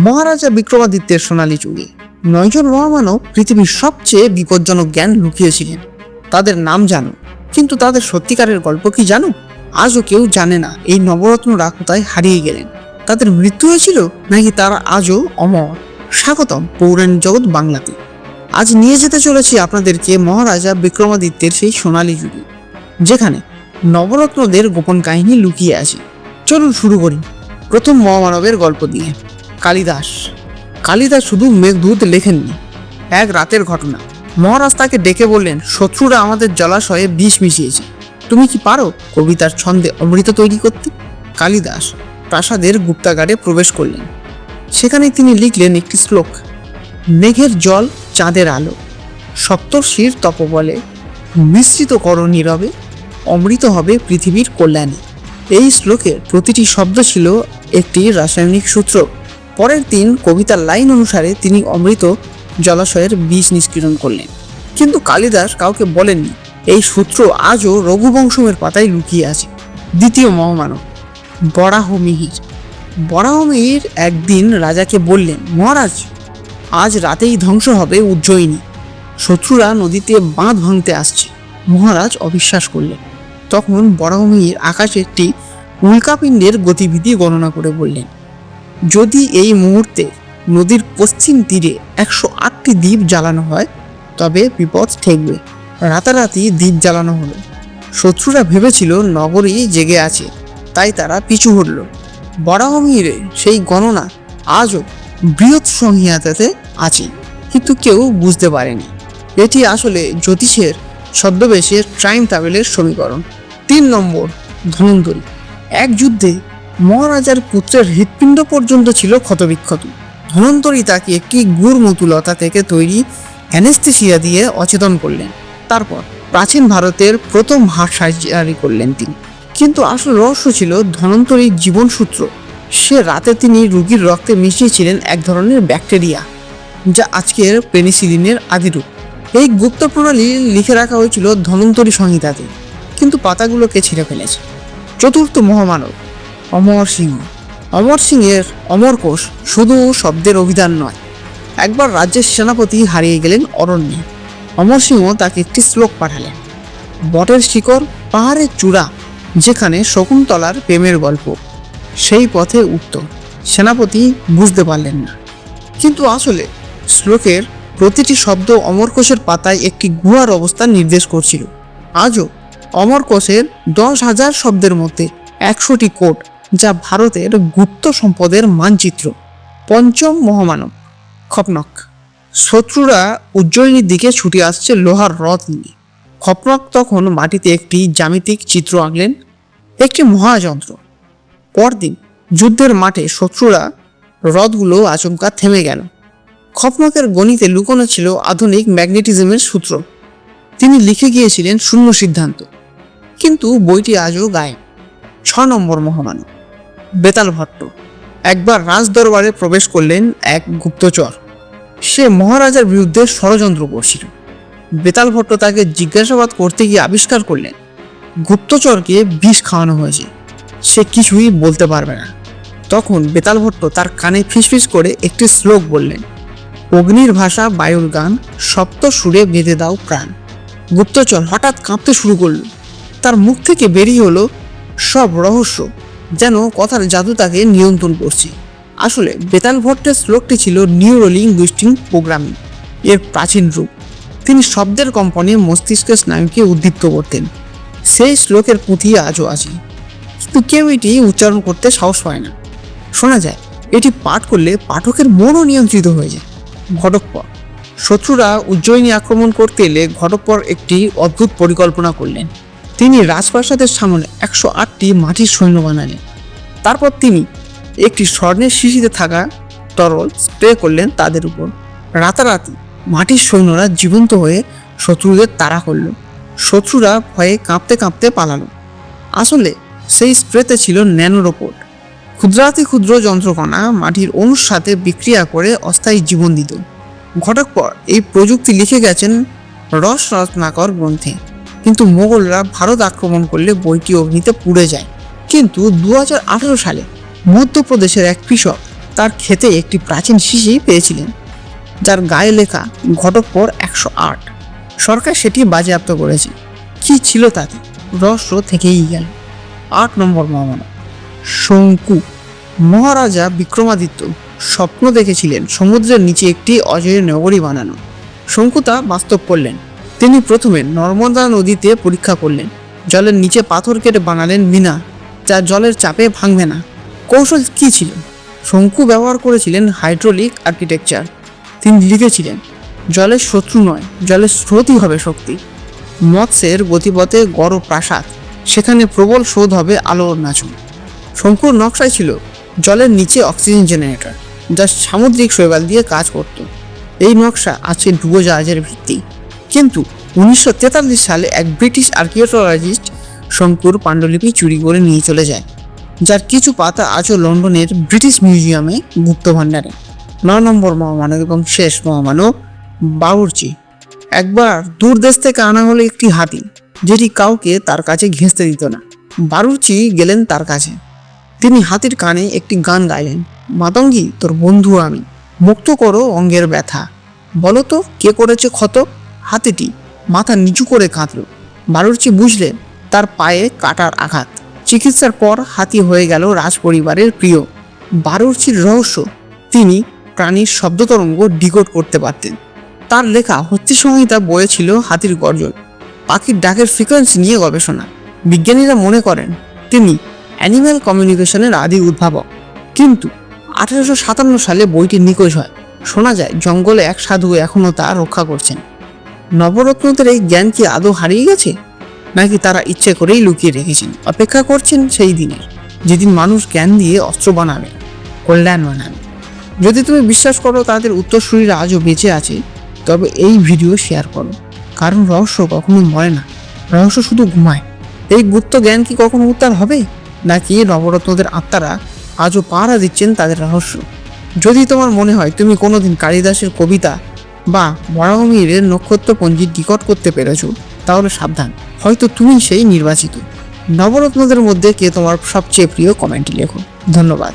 মহারাজা বিক্রমাদিত্যের সোনালী যুগে নয়জন মহামানব পৃথিবীর সবচেয়ে বিপজ্জনক জ্ঞান লুকিয়েছিলেন। তাদের নাম জানো, কিন্তু তাদের সত্যিকারের গল্প কি জানো? আজও কেউ জানে না এই নবরত্নরা কোথায় হারিয়ে গেলেন। তাদের মৃত্যু হয়েছিল নাকি তারা আজও অমর? স্বাগতম পৌরাণিক জগৎ বাংলাতে। আজ নিয়ে যেতে চলেছি আপনাদেরকে মহারাজা বিক্রমাদিত্যের সেই সোনালী যুগে যেখানে নবরত্নদের গোপন কাহিনী লুকিয়ে আছে। চলুন শুরু করি প্রথম মহামানবের গল্প দিয়ে। কালিদাস। কালিদাস শুধু মেঘদূত লেখেননি, এক রাতের ঘটনা। মহারাজ তাকে ডেকে বললেন, শত্রুরা আমাদের জলাশয়ে বিষ মিশিয়েছে। তুমি কি পারো কবিতার ছন্দে অমৃত তৈরি করতে? কালিদাস প্রাসাদের গুপ্তাগারে প্রবেশ করলেন। সেখানে তিনি লিখলেন একটি শ্লোক, মেঘের জল চাঁদের আলো, সপ্তর্ষির তপবলে, মিশ্রিত করো নীরবে, অমৃত হবে পৃথিবীর কল্যাণে। এই শ্লোকের প্রতিটি শব্দ ছিল একটি রাসায়নিক সূত্র। পরের দিন কবিতার লাইন অনুসারে তিনি অমৃত জলাশয়ের বীজ নিষ্কৃরণ করলেন। কিন্তু কালিদাস কাউকে বলেননি। এই সূত্র আজও রঘুবংশমের পাতায় লুকিয়ে আছে। দ্বিতীয় মহামানব, বরাহ মিহির। বরাহ মিহির একদিন রাজাকে বললেন, মহারাজ, আজ রাতেই ধ্বংস হবে উজ্জয়িনী। শত্রুরা নদীতে বাঁধ ভাঙতে আসছে। মহারাজ অবিশ্বাস করলেন। তখন বরাহমিহির আকাশে একটি উল্কাপিণ্ডের গতিবিধি গণনা করে বললেন যদি এই মুহূর্তে নদীর পশ্চিম তীরে একশো আটটি দ্বীপ জ্বালানো হয়, তবে বিপদ ঠেকবে। রাতারাতি দ্বীপ জ্বালানো হলো। শত্রুরা ভেবেছিল নগরী জেগে আছে, তাই তারা পিছু হটল। বরাহমিহিরে সেই গণনা আজও বৃহৎ সংহিতাতে আছে, কিন্তু কেউ বুঝতে পারেনি। এটি আসলে জ্যোতিষের ছদ্মবেশে ট্রাইম তাবেলের সমীকরণ। তিন নম্বর, ধনন্তরী। এক যুদ্ধে মহারাজার পুত্রের হৃৎপিণ্ড পর্যন্ত ছিল ক্ষতবিক্ষত। ধনন্তরী তাকে একটি গুড় মতুলতা থেকে তৈরি অ্যানেস্থেসিয়া দিয়ে অচেতন করলেন। তারপর প্রাচীন ভারতের প্রথম হার্ট সার্জারি করলেন তিনি। কিন্তু আসল রহস্য ছিল ধনন্তরীর জীবনসূত্র। সে রাতে তিনি রুগীর রক্তে মিশিয়েছিলেন এক ধরনের ব্যাকটেরিয়া, যা আজকের পেনিসিলিনের আদিরূপ। এই গুপ্ত প্রণালী লিখে রাখা হয়েছিল ধনন্তরী সংহিতাতে, কিন্তু পাতাগুলোকে ছিঁড়ে ফেলেছে। চতুর্থ মহামানব অমর সিংহ। অমর সিংয়ের অমর কোষ শুধু শব্দের অভিধান নয়, একবার রাজ্যের সেনাপতি হারিয়ে গেলেন অরণ্যে। অমর সিংহ তাকে একটি শ্লোক পাঠালেন। বটের শিকড়, পাহাড়ের চূড়া, যেখানে শকুন্তলার প্রেমের গল্প, সেই পথে উত্তর সেনাপতি বুঝতে পারলেন না। কিন্তু আসলে শ্লোকের প্রতিটি শব্দ অমরকোষের পাতায় একটি গুহার অবস্থান নির্দেশ করছিল। আজও অমরকোষের দশ হাজার শব্দের মধ্যে একশোটি কোড যা ভারতের গুপ্ত সম্পদের মানচিত্র। পঞ্চম মহামানব, খপনক। শত্রুরা উজ্জয়িনীর দিকে ছুটে আসছে লোহার রথ নিয়ে। খপনক তখন মাটিতে একটি জ্যামিতিক চিত্র আঁকলেন, একটি মহাযন্ত্র। পরদিন যুদ্ধের মাঠে শত্রুরা রথগুলো আচমকা থেমে গেল। খপনকের গণিতে লুকোনো ছিল আধুনিক ম্যাগনেটিজমের সূত্র। তিনি লিখে গিয়েছিলেন শূন্য সিদ্ধান্ত, কিন্তু বইটি আজও গায়ে ছ নম্বর মহামানব। বেতাল ভট্ট। একবার রাজদরবারে প্রবেশ করলেন এক গুপ্তচর। সে মহারাজার বিরুদ্ধে ষড়যন্ত্র করছিল। বেতাল ভট্ট তাকে জিজ্ঞাসাবাদ করতে গিয়ে আবিষ্কার করলেন, গুপ্তচরকে বিষ খাওয়ানো হয়েছে। সে কিছুই বলতে পারবে না। তখন বেতাল ভট্ট তার কানে ফিসফিস করে একটি শ্লোক বললেন, অগ্নির ভাষা, বায়ুর গান সপ্ত সুরে বেঁধে দাও প্রাণ। গুপ্তচর হঠাৎ কাঁপতে শুরু করল। তার মুখ থেকে বেরিয়ে হলো সব রহস্য। যেন কথার জাদু তাকে নিয়ন্ত্রণ করছে। আসলে বেতাল ভট্টের শ্লোকটি ছিল নিউরোলিঙ্গুইস্টিং প্রোগ্রামিং এর প্রাচীন রূপ। তিনি শব্দের কম্পনে মস্তিষ্কের স্নায়ুকে উদ্দীপ্ত করতেন। সেই শ্লোকের পুঁথি আজও আছে। কিন্তু কেউ এটি উচ্চারণ করতে সাহস পায় না। শোনা যায়, এটি পাঠ করলে পাঠকের মনও নিয়ন্ত্রিত হয়ে যায়। ঘটকপর শত্রুরা উজ্জয়িনী আক্রমণ করতে এলে ঘটকপর একটি অদ্ভুত পরিকল্পনা করলেন। তিনি রাজপ্রাসাদের সামনে একশো আটটি মাটির সৈন্য বানালেন। তারপর তিনি একটি স্বর্ণের শিশিতে থাকা তরল স্প্রে করলেন তাদের উপর। রাতারাতি মাটির সৈন্যরা জীবন্ত হয়ে শত্রুদের তাড়া করল। শত্রুরা ভয়ে কাঁপতে কাঁপতে পালালো। আসলে সেই স্প্রেতে ছিল ন্যানো রোবট ক্ষুদ্রাতি ক্ষুদ্র যন্ত্রকণা মাটির অণুর সাথে বিক্রিয়া করে অস্থায়ী জীবন দিত। ঘটক পর এই প্রযুক্তি লিখে গেছেন রস রত্নাকর গ্রন্থে। কিন্তু মোগলরা ভারত আক্রমণ করলে বইটি অগ্নিতে পুড়ে যায়। কিন্তু দু হাজার আঠারো সালে মধ্যপ্রদেশের এক কৃষক তার খেতে একটি প্রাচীন শিশি পেয়েছিলেন, যার গায়ে লেখা ঘটকপর একশো আট। সরকার সেটি বাজেয়াপ্ত করেছে। কি ছিল তাতে? রহস্য থেকেই গেল। আট নম্বর মহামানব। শঙ্কু। মহারাজা বিক্রমাদিত্য স্বপ্ন দেখেছিলেন সমুদ্রের নিচে একটি অজয় নগরী বানানো। শঙ্কু তা বাস্তব করলেন। তিনি প্রথমে নর্মদা নদীতে পরীক্ষা করলেন। জলের নিচে পাথর কেটে বানালেন মিনা যা জলের চাপে ভাঙবে না। কৌশল কী ছিল? শঙ্কু ব্যবহার করেছিলেন হাইড্রোলিক আর্কিটেকচার। তিনি লিখেছিলেন, জলের শত্রু নয়, জলের স্রোতই হবে শক্তি। মৎস্যের গতিপথে গড় প্রাসাদ, সেখানে প্রবল শোধ হবে আলোর নাচন। শঙ্কুর নকশায় ছিল জলের নিচে অক্সিজেন জেনারেটর, যা সামুদ্রিক শৈবাল দিয়ে কাজ করত। এই নকশা আছে ডুবোজাহাজের ভিত্তি। কিন্তু উনিশশো তেতাল্লিশ সালে এক ব্রিটিশ আর্কিওলজিস্ট শঙ্কুর পাণ্ডুলিপি চুরি করে নিয়ে চলে যায়, যার কিছু পাতা আজও লন্ডনের ব্রিটিশ মিউজিয়ামে গুপ্ত ভাণ্ডারে। নয় নম্বর মহামানব এবং শেষ মহামানব বাবুর্চি একবার দূর দেশ থেকে আনা হলো একটি হাতি, যেটি কাউকে তার কাছে ঘেঁচতে দিত না। বারুচি গেলেন তার কাছে। তিনি হাতির কানে একটি গান গাইলেন, মাতঙ্গি, তোর বন্ধু আমি, মুক্ত করো অঙ্গের ব্যথা। বলো তো, কে করেছে ক্ষত? হাতিটি মাথা নিচু করে কাঁদল। বারুচি বুঝলেন তার পায়ে কাটার আঘাত। চিকিৎসার পর হাতি হয়ে গেল রাজ পরিবারের প্রিয়। বারুচির রহস্য, তিনি প্রাণীর শব্দ তরঙ্গ ডিকোড করতে পারতেন। তার লেখা হত্যি সংহিতা বইয়ে ছিল হাতির গর্জন। পাখির ডাকের ফ্রিকোয়েন্সি নিয়ে গবেষণা। বিজ্ঞানীরা মনে করেন, তিনি অ্যানিম্যাল কমিউনিকেশনের আদি উদ্ভাবক। কিন্তু আঠারোশো সাতান্ন সালে বইটি নিখোঁজ হয়। শোনা যায়, জঙ্গলে এক সাধু এখনও তা রক্ষা করছেন। নবরত্নদের এই জ্ঞান কি আদৌ হারিয়ে গেছে? নাকি তারা ইচ্ছে করেই লুকিয়ে রেখেছেন। অপেক্ষা করছেন সেই দিনের যেদিন মানুষ জ্ঞান দিয়ে অস্ত্র বানাবে, কল্যাণ বানাবে। যদি তুমি বিশ্বাস করো তাদের উত্তরসূরিরা আজও বেঁচে আছে, তবে এই ভিডিও শেয়ার করো। কারণ রহস্য কখনো মরে না। রহস্য শুধু ঘুমায়। এই গুপ্ত জ্ঞান কি কখনো উত্তার হবে? নাকি নবরত্নদের আত্মারা আজও পাহারা দিচ্ছেন তাদের রহস্য? যদি তোমার মনে হয় তুমি কোনোদিন কালিদাসের কবিতা বা বরাহমিরের নক্ষত্রপঞ্জি ডিকট করতে পেরেছ, তাহলে সাবধান। হয়তো তুমি সেই নির্বাচিত। নবরত্নদের মধ্যে কে তোমার সবচেয়ে প্রিয় কমেন্ট লেখো। ধন্যবাদ।